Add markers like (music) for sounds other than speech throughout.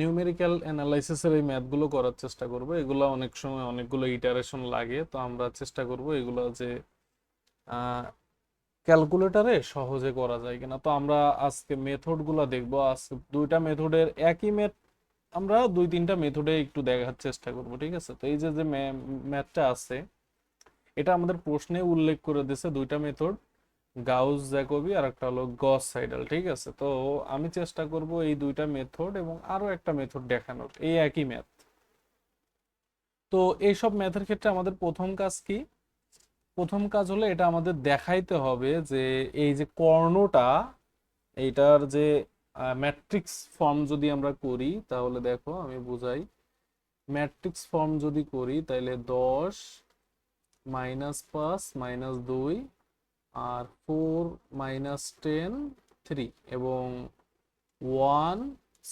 Numerical অ্যানালাইসিসের এই ম্যাথগুলো করার চেষ্টা করব। এগুলো অনেক সময় অনেকগুলো ইটারেশন লাগে, তো আমরা চেষ্টা করব এগুলো যে ক্যালকুলেটরে সহজে করা যায় কিনা। তো আমরা আজকে মেথডগুলো দেখব। আজকে দুইটা মেথডের একই ম্যাথ আমরা দুই তিনটা মেথডে একটু দেখার চেষ্টা করব, ঠিক আছে? তো এই যে যে ম্যাথটা আছে, এটা আমাদের প্রশ্নে উল্লেখ করে দিয়েছে দুইটা মেথড গাউস জ্যাকবি আর একটা হলো গস সাইডাল, ঠিক আছে? তো আমি চেষ্টা করব এই দুইটা মেথড এবং আরও একটা মেথড দেখানোর, এই একই ম্যাথ তো এইসব ম্যাথের ক্ষেত্রে আমাদের প্রথম কাজ কি? প্রথম কাজ হলো এটা আমাদের দেখাইতে হবে যে এই যে কর্ণটা, এইটার যে ম্যাট্রিক্স ফর্ম যদি আমরা করি, তাহলে দেখো আমি বুঝাই ম্যাট্রিক্স ফর্ম যদি করি তাহলে দশ মাইনাস পাঁচ মাইনাস দুই আর ফোর মাইনাস টেন, থ্রি এবং ওয়ান,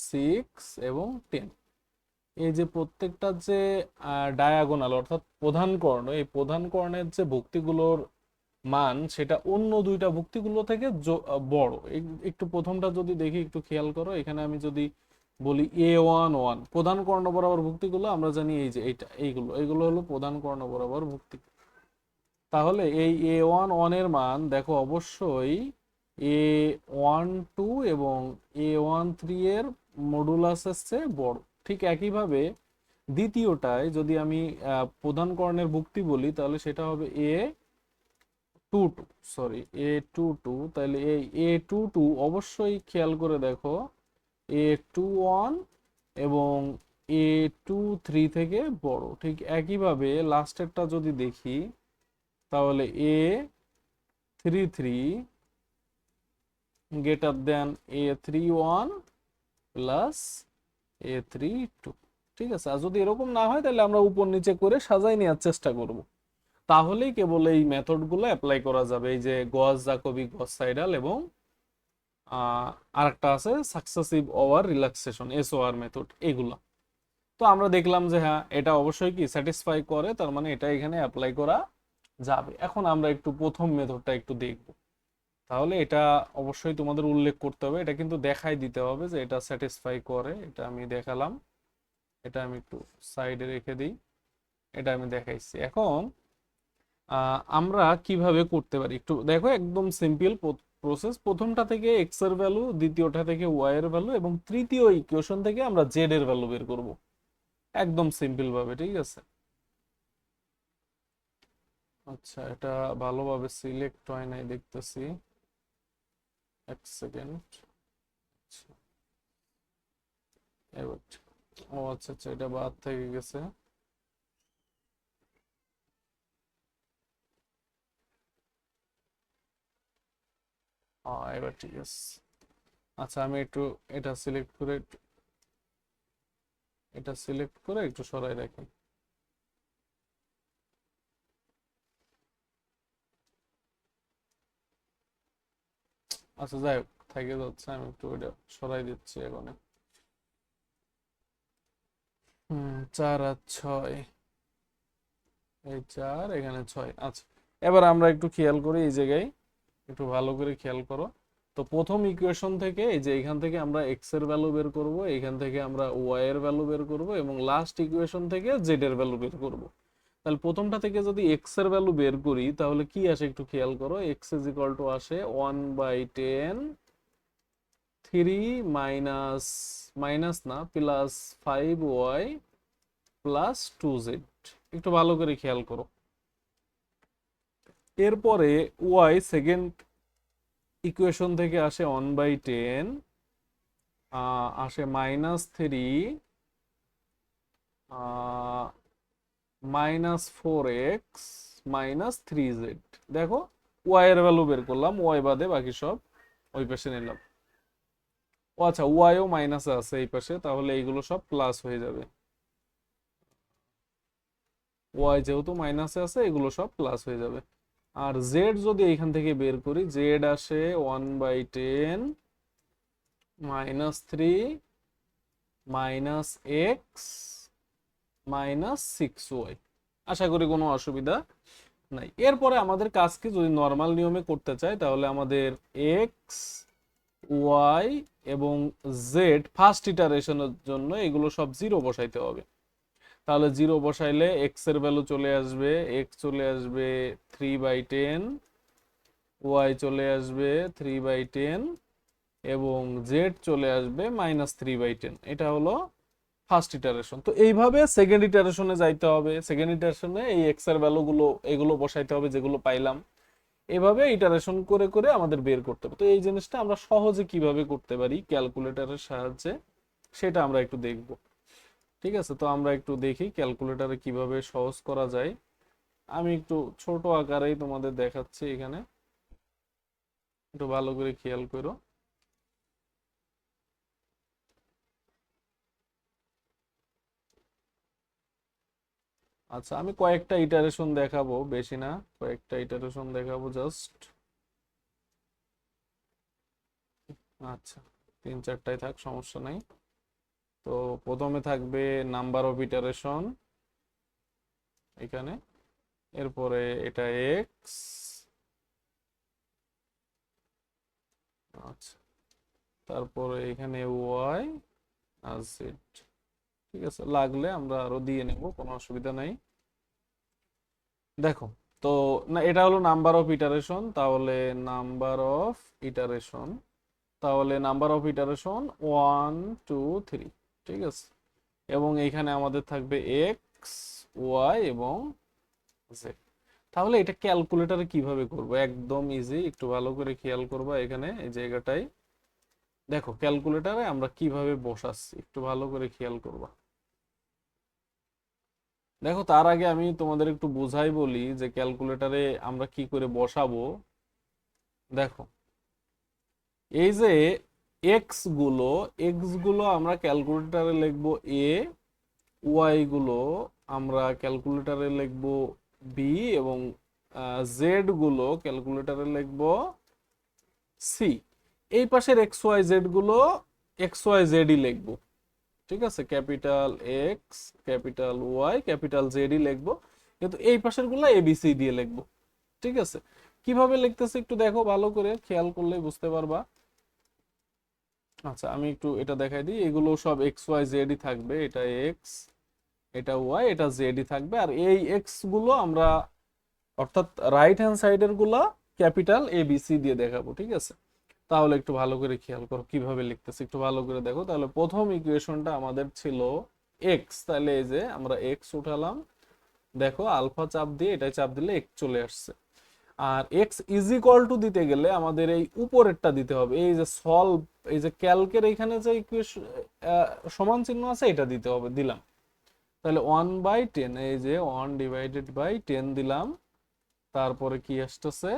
সিক্স এবং টেন। এই যে প্রত্যেকটা যে ডায়াগোনাল অর্থাৎ প্রধান কর্ণ, এই প্রধান কর্ণের যে ভুক্তিগুলোর মান, সেটা অন্য দুইটা ভুক্তিগুলো থেকে বড়। একটু প্রথমটা যদি দেখি, একটু খেয়াল করো। এখানে আমি যদি বলি এ ওয়ান ওয়ান, প্রধান কর্ণ বরাবর ভুক্তিগুলো, আমরা জানি এই যে এইটা, এইগুলো এইগুলো হলো প্রধান কর্ণ বরাবর ভুক্তি। তাহলে এই এ ওয়ান ওয়ানের মান দেখো অবশ্যই এ ওয়ান টু এবং এ ওয়ান থ্রি এর মডুলাসের চেয়ে বড়। ঠিক একইভাবে দ্বিতীয়টায় যদি আমি প্রধান কর্ণের ভুক্তি বলি, তাহলে সেটা হবে A two two sorry A two two তাহলে এই এ টু টু অবশ্যই খেয়াল করে দেখো এ টু ওয়ান এবং এ টু থ্রি থেকে বড়। ঠিক একইভাবে লাস্টেরটা যদি দেখি তাহলে A three three greater than A three one plus A three two ঠিক আছে? আর যদি এরকম না হয় তাহলে আমরা উপর নিচে করে সাজাই নেওয়ার চেষ্টা করব। তাহলেই কেবল এই মেথডগুলো অ্যাপ্লাই করা যাবে। এই যে গস জাকোবি গস সাইডাল এবং আহ, আরেকটা আছে successive over relaxation SOR method এগুলা। তো আমরা দেখলাম যে হ্যাঁ এটা অবশ্যই কি স্যাটিসফাই করে তার মানে এটা এখানে অ্যাপ্লাই করা যাবে। এখন আমরা একটু প্রথম মেথডটা একটু দেখব। তাহলে এটা অবশ্যই তোমাদের উল্লেখ করতে হবে। এটা কিন্তু দেখাই দিতে হবে যে এটা স্যাটিসফাই করে। এটা আমি দেখালাম। এটা আমি একটু সাইডে রেখে দিই। এটা আমি দেখাইছি। এখন আমরা কীভাবে করতে পারি? একটু দেখো, একদম সিম্পল প্রসেস প্রথমটা থেকে এক্সের ভ্যালু দ্বিতীয়টা থেকে ওয়াই এর ভ্যালু এবং তৃতীয় ইকুয়েশন থেকে আমরা জেড এর ভ্যালু বের করব। একদম সিম্পল ভাবে, ঠিক আছে? আচ্ছা এটা ভালোভাবে সিলেক্ট হয় নাই, দেখতেছি। এক সেকেন্ড আচ্ছা। এবার ও আচ্ছা আচ্ছা এটা বাদ থেকে গেছে। এবার ঠিক আছে। আচ্ছা আমি একটু এটা সিলেক্ট করে, এটা সিলেক্ট করে একটু সরাই রাখি। আচ্ছা যাই হোক, থেকে যাচ্ছে, আমি একটু এটা সরাই দিচ্ছি এখন। চার আর ছয়। এই চার, এখানে ছয়। আচ্ছা এবার আমরা একটু খেয়াল করি এই জায়গায়। একটু ভালো করে খেয়াল করো। তো প্রথম ইকুয়েশন থেকে এই যে এখান থেকে আমরা এক্সের ভ্যালু বের করব, এখান থেকে আমরা ওয়াই এর ভ্যালু বের করব এবং লাস্ট ইকুয়েশন থেকে জেড এর ভ্যালু বের করব। তাহলে প্রথমটা থেকে যদি এক্সের ভ্যালু বের করি, তাহলে কি আসে একটু খেয়াল করো? এক্স ইজ ইকুয়াল টু আসে one by ten three minus minus না plus five Y plus two Z একটু ভালো করে খেয়াল করো। এরপরে ওয়াই সেকেন্ড ইকুয়েশন থেকে আসে ওয়ান বাই টেন আসে minus three minus four X minus three Z দেখো ওয়াই এর ভ্যালু বের করলাম ওয়াই বাদে বাকি সব ওই পাশে নিলাম। ও আচ্ছা ওয়াইও মাইনাসে আছে এই পাশে, তাহলে এইগুলো সব প্লাস হয়ে যাবে। ওয়াই যেহেতু মাইনাসে আছে, এগুলো সব প্লাস হয়ে যাবে। আর জেড যদি এইখান থেকে বের করি জেড আসে one by ten minus three minus X minus six Y আশা করি কোনো অসুবিধা নাই। এরপরে আমাদের কাজকে যদি নর্মাল নিয়মে করতে চাই, তাহলে আমাদের এক্স ওয়াই এবং জেড ফার্স্ট ইটারেশনের জন্য এগুলো সব জিরো বসাইতে হবে। তাহলে জিরো বসাইলে এক্সের ভ্যালু চলে আসবে এক্স চলে আসবে থ্রি বাই টেন ওয়াই চলে আসবে থ্রি বাই টেন এবং জেড চলে আসবে মাইনাস থ্রি বাই টেন এটা হলো ফার্স্ট ইটারেশন তো এইভাবে সেকেন্ড ইটারেশনে যাইতে হবে। সেকেন্ড ইটারেশনে এই এক্সের ভ্যালুগুলো এগুলো বসাইতে হবে যেগুলো পাইলাম। এভাবে ইটারেশন করে করে আমাদের বের করতে হবে। তো এই জিনিসটা আমরা সহজে কীভাবে করতে পারি ক্যালকুলেটরের সাহায্যে, সেটা আমরা একটু দেখব। ঠিক আছে? তো আমরা একটু দেখি ক্যালকুলেটরে কীভাবে সহজ করা যায়। আমি একটু ছোট আকারেই তোমাদের দেখাচ্ছি এখানে। একটু ভালো করে খেয়াল করো। আচ্ছা আমি কয়েকটা ইটারেশন দেখাবো, বেশি না, কয়েকটা ইটারেশন দেখাবো জাস্ট আচ্ছা তিন চারটায় থাক, সমস্যা নাই। তো প্রথমে থাকবে নাম্বার অফ ইটারেশন এখানে। এরপরে এটা এক্স আচ্ছা তারপরে এখানে ওয়াই আর জেড ঠিক আছে, লাগলে আমরা আরও দিয়ে নেব, কোনো অসুবিধা নাই। দেখো, তো না, এটা হলো নাম্বার অফ ইটারেশন তাহলে নাম্বার অফ ইটারেশন তাহলে number of iteration one two three ঠিক আছে? এবং এইখানে আমাদের থাকবে এক্স ওয়াই এবং জেড তাহলে এটা ক্যালকুলেটারে কীভাবে করব? একদম ইজি একটু ভালো করে খেয়াল করবা এখানে, এই জায়গাটায়। দেখো ক্যালকুলেটরে আমরা কীভাবে বসাচ্ছি, একটু ভালো করে খেয়াল করবা। দেখো, তার আগে আমি তোমাদের একটু বোঝাই বলি যে ক্যালকুলেটারে আমরা কি করে বসাবো। দেখো, এই যে এক্সগুলো এক্সগুলো আমরা ক্যালকুলেটারে লিখব এ ওয়াই গুলো আমরা ক্যালকুলেটারে লিখব বি এবং জেডগুলো ক্যালকুলেটরে লিখব সি এই পাশের এক্স ওয়াই জেডগুলো এক্স ওয়াই জেডই লিখব। ঠিক আছে? Capital X capital Y capital জেডই লিখব। কিন্তু এই পাশেরগুলো এবিসি দিয়ে লিখব। ঠিক আছে? কীভাবে লিখতেছে একটু দেখো ভালো করে, খেয়াল করলে বুঝতে পারবা। আচ্ছা আমি একটু এটা দেখাই দিই। এগুলো সব এক্স ওয়াই জেডই থাকবে। এটা এক্স এটা ওয়াই এটা জেডই থাকবে। আর এই এক্সগুলো আমরা, অর্থাৎ রাইট হ্যান্ড সাইডেরগুলা ক্যাপিটাল এ বি সি দিয়ে দেখাবো। ঠিক আছে? তাহলে একটু ভালো করে খেয়াল করো কীভাবে লিখতেছি। একটু ভালো করে দেখো। তাহলে প্রথম ইকুয়েশনটা আমাদের ছিল এক্স তাহলে এই যে আমরা এক্স উঠালাম, দেখো আলফা চাপ দিয়ে এটা চাপ দিলে এক্স চলে আসছে। আর এক্স ইজ ইকুয়াল টু দিতে গেলে আমাদের এই উপরেরটা দিতে হবে। এই যে সলভ এই যে ক্যালকের এখানে যে ইকুয়েশন সমান চিহ্ন আছে এটা দিতে হবে, দিলাম। তাহলে ওয়ান বাই টেন এই যে ওয়ান ডিভাইডেড বাই টেন দিলাম। তারপরে কি আসতেছে?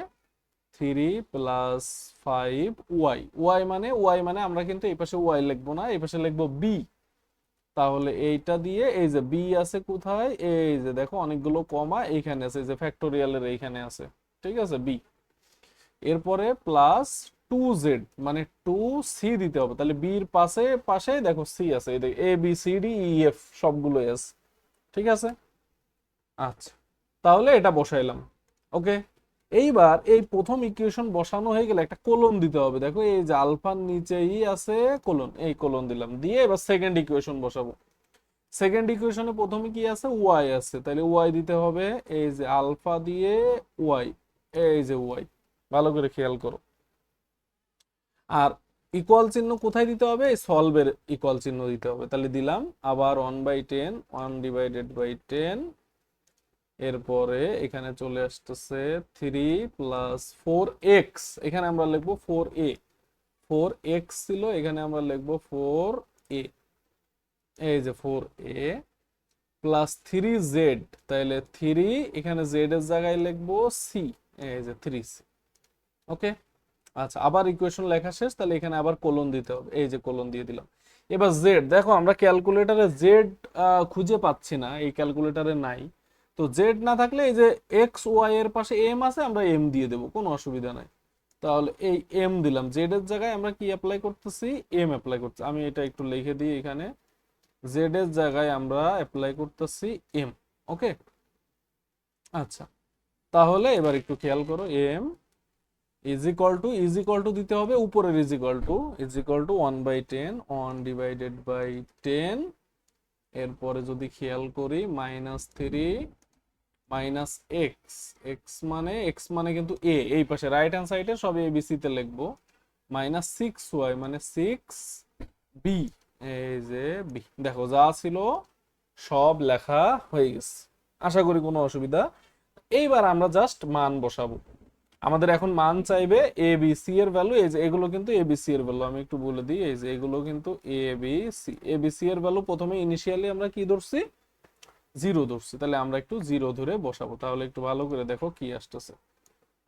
Three plus five Y Y মানে ওয়াই মানে আমরা কিন্তু এই ওয়াই লিখব না, এই পাশে লিখব বি তাহলে এইটা দিয়ে, এই যে বি আছে কোথায়? এই যে দেখো, অনেকগুলো কমা এইখানে আছে ঠিক আছে বি এরপরে প্লাস টু জেড মানে টু সি দিতে হবে। তাহলে বির পাশে পাশে দেখো সি আছে, এই A B C D E F সবগুলো এস ঠিক আছে? আচ্ছা তাহলে এটা বসাইলাম ওকে এইবার এই প্রথম ইকুয়েশন বসানো হয়ে গেলে একটা কোলন দিতে হবে। দেখো এই যে আলফার নিচেই আছে কোলন এই কোলন দিলাম। দিয়ে এবার সেকেন্ড ইকুয়েশন বসাবো। সেকেন্ড ইকুয়েশনে প্রথমে কি আছে? ওয়াই আছে। তাহলে ওয়াই দিতে হবে এই যে আলফা দিয়ে ওয়াই এই যে ওয়াই ভালো করে খেয়াল করো। আর ইকুয়াল চিহ্ন কোথায় দিতে হবে? সলভের ইকুয়াল চিহ্ন দিতে হবে। তাহলে দিলাম আবার one by ten one divided by ten এরপরে এখানে চলে আসতেছে থ্রি প্লাস ফোর এক্স এখানে আমরা লিখব ফোর এ ফোর এক্স ছিল, এখানে আমরা লিখব ফোর এ এই যে four A plus three Z তাহলে থ্রি এখানে জেড এর জায়গায় লিখব সি এই যে থ্রি সি ওকে আচ্ছা আবার ইকুয়েশন লেখা শেষ, তাহলে এখানে আবার কোলন দিতে হবে। এই যে কোলন দিয়ে দিলাম। এবার জেড দেখো আমরা ক্যালকুলেটারে জেড খুঁজে পাচ্ছি না, এই ক্যালকুলেটারে নাই। তো জেড না থাকলে এই যে এক্স ওয়াই এর পাশে এম আছে, আমরা এম দিয়ে দেবো, কোনো অসুবিধা নাই। তাহলে এই এম দিলাম। জেড এর জায়গায় আমরা কি অ্যাপ্লাই করতেছি? এম অ্যাপ্লাই করতেছি আমি এটা একটু লিখে দিই এখানে। জেড এর জায়গায় আমরা অ্যাপ্লাই করতেছি এম ওকে আচ্ছা তাহলে এবার একটু খেয়াল করো M is equal to is equal to দিতে হবে, উপরের is equal to is equal to one by ten one divided by ten এরপরে যদি খেয়াল করি minus three minus X X মানে এক্স মানে কিন্তু এ, এই পাশে রাইট হ্যান্ড সাইডে সব এ বি সিতে লিখব। মাইনাস সিক্স ওয়াই মানে সিক্স বি এই যে বি দেখো, যা ছিল সব লেখা হয়ে গেছে। আশা করি কোনো অসুবিধা। এইবার আমরা জাস্ট মান বসাবো। আমাদের এখন মান চাইবে এ বি সি এর ভ্যালু এই যে এগুলো কিন্তু এ বি সি এর ভ্যালু আমি একটু বলে দিই, এই যে এগুলো কিন্তু A B C A B C এর ভ্যালু প্রথমে ইনিশিয়ালি আমরা কি ধরছি? জিরো ধরছি, তাহলে আমরা একটু জিরো ধরে বসাবো। তাহলে একটু ভালো করে দেখো কি আসতেছে।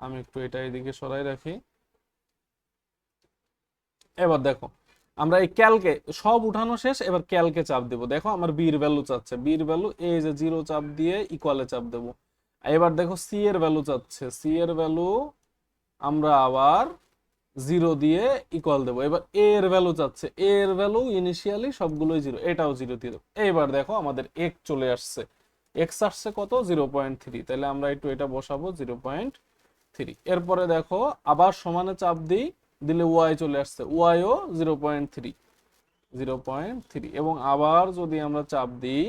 আমি একটু এটা এদিকে সরাই রাখি। এবার দেখো, আমরা এই ক্যালকে, সব উঠানো শেষ, এবার ক্যালকে চাপ দেবো। দেখো আমার বির ভ্যালু চাচ্ছে। বির ভ্যালু এই যে জিরো চাপ দিয়ে ইকুয়ালে চাপ দেবো। এবার দেখো সি এর ভ্যালু চাচ্ছে। সি এর ভ্যালু আমরা আবার জিরো দিয়ে ইকুয়াল দেবো। এবার এ এর ভ্যালু চাচ্ছে। এ এর ভ্যালু ইনিশিয়ালি সবগুলোই জিরো এটাও জিরো দিয়ে দেবো। এইবার দেখো আমাদের এক চলে আসছে। এক্স আসছে কত? জিরো পয়েন্ট থ্রি তাহলে আমরা একটু এটা বসাবো জিরো পয়েন্ট থ্রি এরপরে দেখো আবার সমানে চাপ দিই, দিলে ওয়াই চলে আসছে। YO zero point three zero point three এবং আবার যদি আমরা চাপ দিই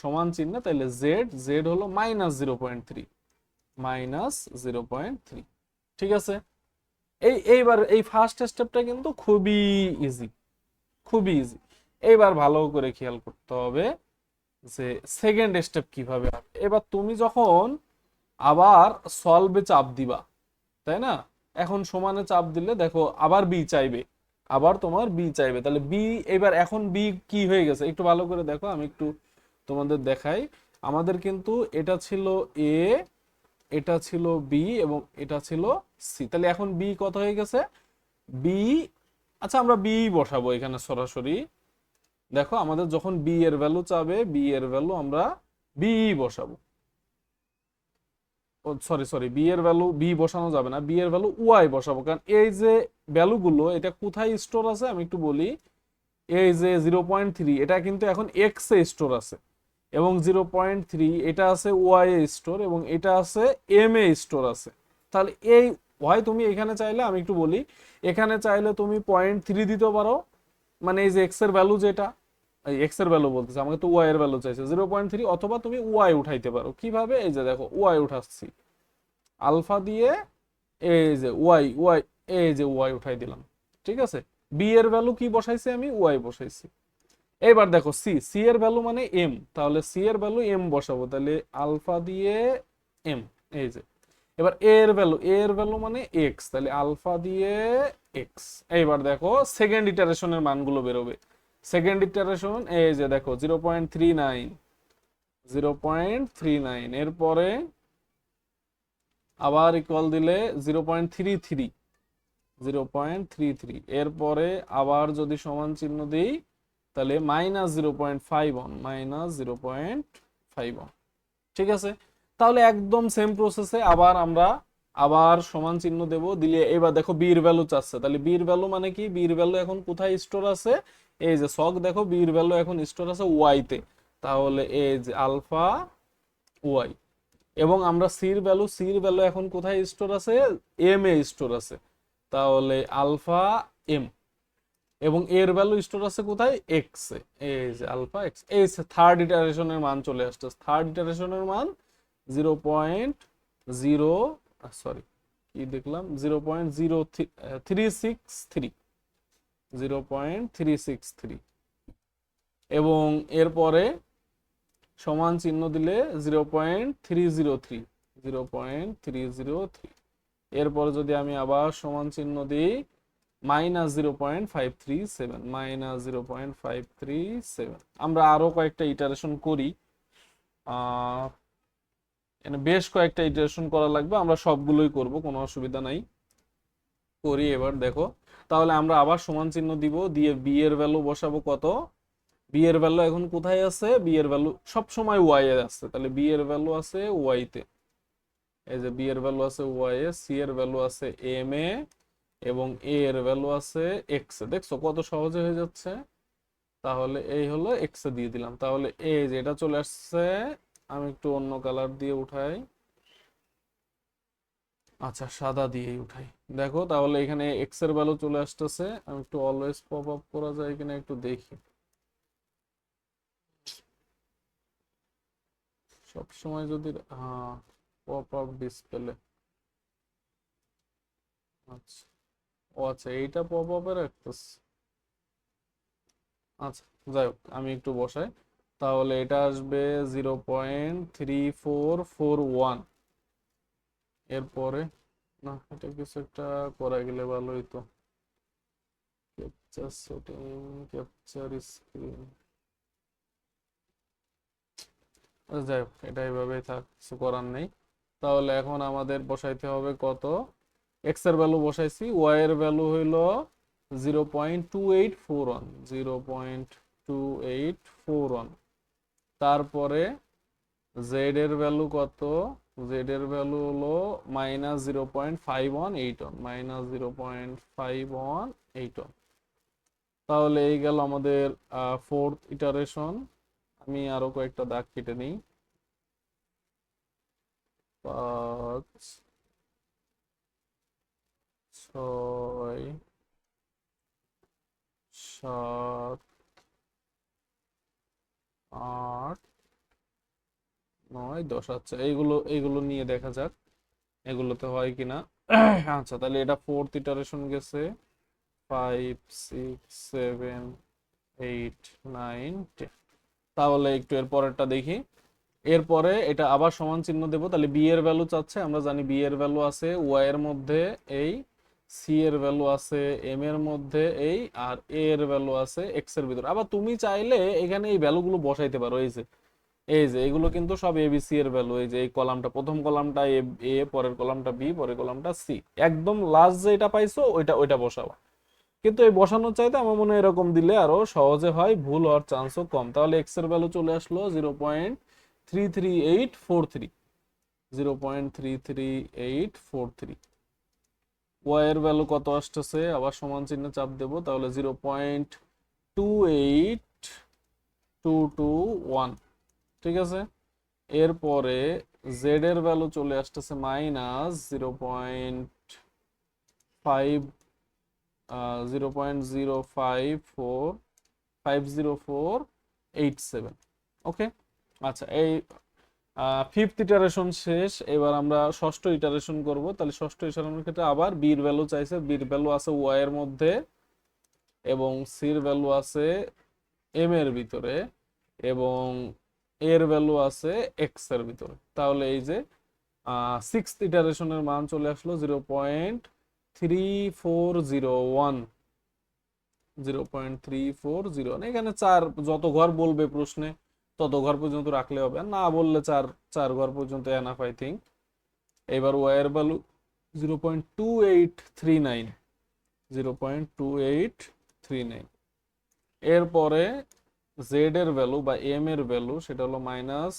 সমান চিহ্ন, তাহলে জেড জেড হলো minus zero point three minus zero point three ঠিক আছে? এই, এইবার এই ফার্স্ট স্টেপটা কিন্তু খুবই ইজি খুবই ইজি এইবার ভালো করে খেয়াল করতে হবে যে সেকেন্ড স্টেপ কীভাবে হবে। এবার তুমি যখন আবার সলভে চাপ দিবা, তাই না? এখন সমানে চাপ দিলে দেখো আবার বি চাইবে, আবার তোমার বি চাইবে। তাহলে বি এবার এখন বি কি হয়ে গেছে? একটু ভালো করে দেখো, আমি একটু তোমাদের দেখাই। আমাদের কিন্তু এটা ছিল এ এটা ছিল বি এবং এটা ছিল সি তাহলে এখন বি কত হয়ে গেছে? বি আচ্ছা আমরা বি বসাবো এখানে সরাসরি। দেখো, আমাদের যখন বি এর ভ্যালু চাবে বি এর ভ্যালু আমরা বি বসাবো। সরি সরি বি এর ভ্যালু বি বসানো যাবে না বি এর ভ্যালু ওয়াই বসাবো। কারণ এই যে ভ্যালুগুলো এটা কোথায় স্টোর আছে? আমি একটু বলি। এই যে জিরো পয়েন্ট থ্রি এটা কিন্তু এখন এক্স এ স্টোর আছে। এবং জিরো পয়েন্ট থ্রি এটা আছে ওয়াই স্টোর এবং এটা আছে এম এ স্টোর আছে। তাহলে এই ওয়াই তুমি এখানে চাইলে, আমি একটু বলি, এখানে চাইলে তুমি পয়েন্ট থ্রি দিতে পারো। মানে এই যে এক্সের ভ্যালু যেটা এক্সের ভ্যালু বলতেছে, আমাকে তো ওয়াই এর ভ্যালু চাইছে। জিরো পয়েন্ট থ্রি অথবা তুমি ওয়াই উঠাইতে পারো। কীভাবে? এই যে দেখো ওয়াই উঠাচ্ছি। আলফা দিয়ে এই যে ওয়াই ওয়াই এই যে ওয়াই উঠাই দিলাম। ঠিক আছে? বি এর ভ্যালু কি বসাইছি আমি? ওয়াই বসাইছি। এবার দেখো সি সি এর ভ্যালু মানে এম তাহলে সি এর ভ্যালু এম বসাবো, তাহলে আলফা দিয়ে এম এই যে। এবার এ এর ভ্যালু এ এর ভ্যালু মানে এক্স তাহলে আলফা দিয়ে এক্স এইবার দেখো সেকেন্ড ইটারেশনের মানগুলো বেরোবে। সেকেন্ড ইটারেশন এই যে দেখো zero point three nine zero point three nine এরপরে আবার ইকুয়াল দিলে zero point three three zero point three three এরপরে আবার যদি সমান চিহ্ন দিই তাহলে minus zero point five one minus zero point five one ঠিক আছে? তাহলে একদম সেম প্রসেসে আবার আমরা আবার সমান চিহ্ন দেব, দিলে এবার দেখো বির ভ্যালু চাচ্ছে। তাহলে বির ভ্যালু মানে কি? বির ভ্যালু এখন কোথায় স্টোর আছে? এই যে সক, দেখো বির ভ্যালু এখন স্টোর আছে ওয়াই তে। তাহলে এই যে আলফা ওয়াই এবং আমরা সির ভ্যালু সির ভ্যালু এখন কোথায় স্টোর আছে? এম এ স্টোর আছে। তাহলে আলফা এম এবং এর ভ্যালু স্টোর আছে কোথায়? এক্স এ। আলফা এক্স এই থার্ড ইটারেশনের মান চলে আসছে থার্ড ইটারেশনের মান জিরো পয়েন্ট জিরো সরি কি দেখলাম? Zero point zero three six three zero point three six three এবং এরপরে সমান চিহ্ন দিলে zero point three zero three zero point three zero three এরপরে যদি আমি আবার সমান চিহ্ন দিই minus zero point five three seven, minus zero point five three seven. আমরা আরও কয়েকটা ইটারেশন করি। বেশ কয়েকটা ইটারেশন করা লাগবে, আমরা সবগুলোই করব, কোনো অসুবিধা নাই। করি এবার, দেখো। তাহলে আমরা আবার সমান চিহ্ন দিব, দিয়ে বি এর ভ্যালু বসাবো কত? বি এর ভ্যালু এখন কোথায় আছে? বি এর ভ্যালু সব সময় ওয়াই এ আছে, তাহলে বি এর ভ্যালু আছে ওয়াই তে। এই যে বি এর ভ্যালু আছে ওয়াই এ সি এর ভ্যালু আছে এম এ। এবং এ এর ভ্যালু আছে এক্স এ। দেখছ কত সহজে হয়ে যাচ্ছে? তাহলে এই হলো এক্স এ দিয়ে দিলাম। তাহলে এই যে এটা চলে আসছে, আমি একটু অন্য কালার দিয়ে উঠাই। আচ্ছা সাদা দিয়েই উঠাই। দেখো, তাহলে এখানে এক্সের ভ্যালু চলে আসতেছে। আমি একটু অলওয়েজ পপ আপ করা যায় কিনা একটু দেখি। সব সময় যদি হ্যাঁ পপ আপ ডিসপ্লে আচ্ছা। ও আচ্ছা এইটা পপ আপে রাখতেছে আচ্ছা যাই হোক, আমি একটু বসাই। তাহলে এটা আসবে zero point three four four one. এরপরে, না, এটা কিছু একটা করা গেলে ভালো হইতো। ক্যাপচার সেটিং ক্যাপচার যাই হোক, এটা এইভাবেই থাক, কিছু করার নেই। তাহলে এখন আমাদের বসাইতে হবে কত? এক্সের ভ্যালু বসাইছি ওয়াই এর ভ্যালু হইল zero point two eight four one zero point two eight four one তারপরে জেড এর ভ্যালু কত? জেড এর ভ্যালু হলো minus zero point five one eight one minus zero point five one eight one তাহলে এই গেল আমাদের ফোর্থ ইটারেশন আমি আরও কয়েকটা দাগ কেটে নিই। পাঁচ ছয়, সাত, আট, নয়, দশ। আচ্ছা এইগুলো এইগুলো নিয়ে দেখা যাক, এগুলোতে হয় কিনা। (clears throat) আচ্ছা তাহলে এটা ফোর্থ ইটারেশন গেছে। Five six seven eight nine ten তাহলে একটু এর পরেরটা দেখি। এরপরে এটা আবার সমান চিহ্ন দেবো। তাহলে বি এর ভ্যালু চাচ্ছে, আমরা জানি বি এর ভ্যালু আছে ওয়াই এর মধ্যে এই সি এর ভ্যালু আছে এম এর মধ্যে এই আর এ এর ভ্যালু আছে এক্সের ভিতরে। আবার তুমি চাইলে এখানে এই ভ্যালুগুলো বসাইতে পারো, এই যে। এই যে, এগুলো কিন্তু সব এবিসি এর ভ্যালু এই যে, এই কলামটা, প্রথম কলামটা এ এ পরের কলামটা বি পরের কলামটা সি একদম লাস্ট যেটা পাইছো, ওইটা ওইটা বসাবা কিন্তু এই বসানোর চাইতে আমার মনে হয় এরকম দিলে আরও সহজে হয়, ভুল হওয়ার চান্সও কম। তাহলে এক্সের ভ্যালু চলে আসলো zero point three three eight four three zero point three three eight four three Y এর ভ্যালু কত আসতেছে? আবার সমান চিহ্ন চাপ দেবো, তাহলে zero point two eight two two one ঠিক আছে? এরপরে জেড এর ভ্যালু চলে আসতেছে minus zero point five zero point zero five four five zero four eight seven okay আচ্ছা এই ফিফথ ইটারেশন শেষ, এবার আমরা ষষ্ঠ ইটারেশন করব। তাহলে ষষ্ঠ ইটারেশনের ক্ষেত্রে আবার বির ভ্যালু চাইছে। বির ভ্যালু আছে ওয়াই এর মধ্যে এবং সির ভ্যালু আছে এম এর ভিতরে এবং এর ভ্যালু আছে এক্সের ভিতরে। তাহলে এই যে সিক্স ইটারেশনের মান চলে আসলো zero point three four zero one zero point three four zero এখানে চার, যত ঘর বলবে প্রশ্নে তত ঘর পর্যন্ত রাখলে হবে। না বললে চার চার ঘর পর্যন্ত এনাফ আই থিঙ্ক এবার war value zero point two eight three nine zero point two eight three nine এরপরে জেড এর ভ্যালু বা এম এর ভ্যালু সেটা হলো minus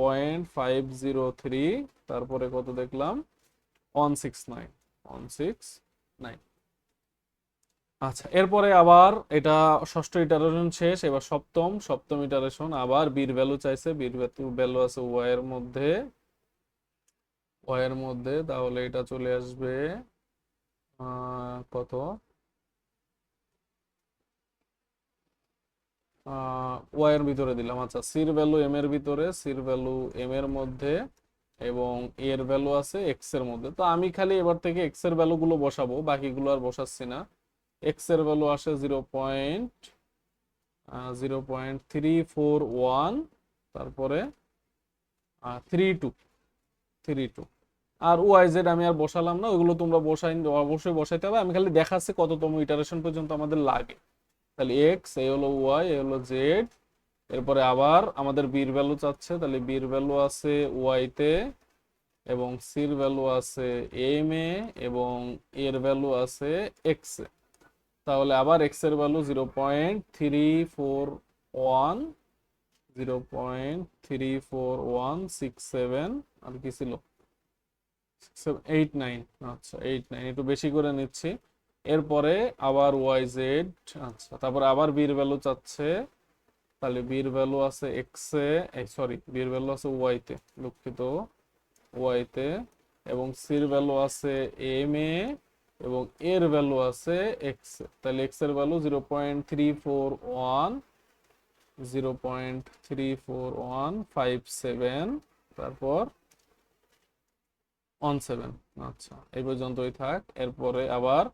point five zero three তারপরে কত দেখলাম? One six nine one six nine আচ্ছা এরপরে আবার এটা ষষ্ঠ ইটারেশন শেষ, এবার সপ্তম সপ্তম ইটারেশন, আবার বীর ভ্যালু চাইছে, বির ভ্যালু আছে ওয়াই এর মধ্যে ওয়াই এর মধ্যে, তাহলে এটা চলে আসবে কত? ওয়াই এর ভিতরে দিলাম আচ্ছা সির ভ্যালু এম এর ভিতরে, সির ভ্যালু এম এর মধ্যে, এবং এর ভ্যালু আছে এক্সের মধ্যে, তো আমি খালি এবার থেকে এক্সের ভ্যালু গুলো বসাবো, বাকিগুলো আর বসাচ্ছি না। এক্সের ভ্যালু আসে zero point zero point three four one তারপরে থ্রি টু থ্রি টু আর ওয়াই জেড আমি আর বসালাম না, ওইগুলো তোমরা বসাই, অবশ্যই বসাইতে হবে। আমি খালি দেখাচ্ছি কততম ইটারেশন পর্যন্ত আমাদের লাগে। তাহলে এক্স এই হলো ওয়াই এই হলো জেড এরপরে আবার আমাদের বির ভ্যালু চাচ্ছে। তাহলে বির ভ্যালু আছে ওয়াইতে এবং সির ভ্যালু আছে এম এ এবং এর ভ্যালু আছে এক্স এ তাহলে আবার এক্সের value zero point three four one zero point three four one six seven আর কি ছিল? এইট নাইন আচ্ছা এইট নাইন একটু বেশি করে নিচ্ছি। এরপরে আবার ওয়াই জেড আচ্ছা তারপরে আবার বির ভ্যালু চাচ্ছে। তাহলে বির ভ্যালু আছে এক্স এ সরি বির ভ্যালু আছে ওয়াই তে, দুঃখিত ওয়াইতে এবং সির ভ্যালু আছে এম এ এবং এর ভ্যালু আছে এক্স তাহলে এক্সের value zero point three four one zero point three four one five seven তারপর ওয়ান সেভেন আচ্ছা এই পর্যন্তই থাক। এরপরে আবার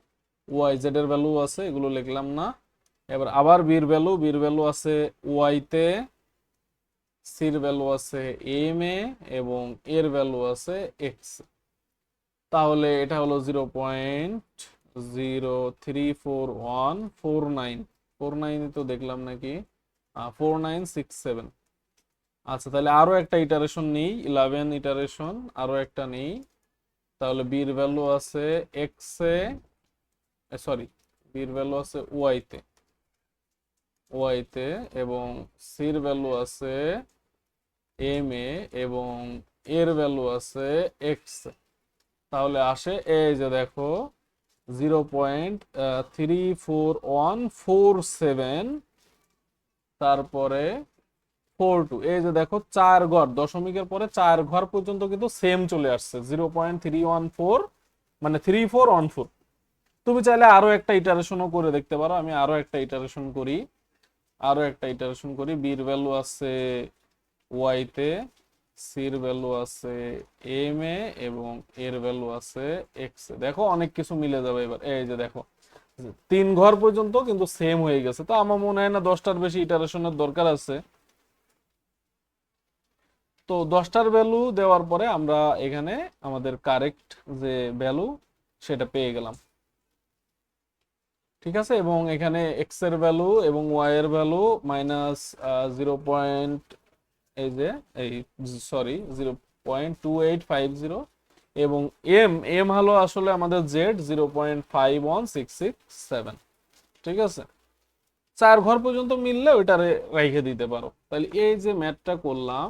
ওয়াই জেড এর ভ্যালু আছে, এগুলো লিখলাম না। এবার আবার বির ভ্যালু বির ভ্যালু আছে ওয়াইতে সির ভ্যালু আছে এম এ এবং এর ভ্যালু আছে এক্স তাহলে এটা হলো zero point zero three four one four nine. Four nine তো দেখলাম নাকি? Four nine six seven. আচ্ছা তাহলে আরও একটা ইটারেশন নেই, ইলেভেন ইটারেশন আরও একটা নেই। তাহলে বির ভ্যালু আছে এক্স সরি বির ভ্যালু আছে ওয়াইতে ওয়াইতে এবং সির ভ্যালু আছে এম এ এবং এর ভ্যালু আছে এক্স তাহলে আসে, এই যে দেখো, zero point three four one four seven তারপরে ফোর টু এই যে দেখো, চার ঘর, দশমিকের পরে চার ঘর পর্যন্ত কিন্তু সেম চলে আসছে zero point three one four মানে থ্রি ফোর ওয়ান ফোর তুমি চাইলে আরও একটা ইটারেশনও করে দেখতে পারো, আমি আরও একটা ইটারেশন করি, আরও একটা ইটারেশন করি বির ভ্যালু আছে ওয়াইতে সির ভ্যালু আছে এম এ এবং এর ভ্যালু আছে এক্স এ। দেখো অনেক কিছু মিলে যাবে এবার। এই যে দেখো, তিন ঘর পর্যন্ত কিন্তু সেম হয়ে গেছে। তো আমার মনে হয় না দশটার বেশি ইটারেশনের দরকার আছে। তো দশটার ভ্যালু দেওয়ার পরে আমরা এখানে আমাদের কারেক্ট যে ভ্যালু সেটা পেয়ে গেলাম। ঠিক আছে? এবং এখানে এক্সের ভ্যালু এবং ওয়াই এর ভ্যালু মাইনাস জিরো পয়েন্ট এই যে, এই sorry zero point two eight five zero এবং এম এম হলো আসলে আমাদের Z zero point five one six six seven ঠিক আছে? চার ঘর পর্যন্ত মিললে ওইটা রেখে দিতে পারো। তাহলে এই যে ম্যাথটা করলাম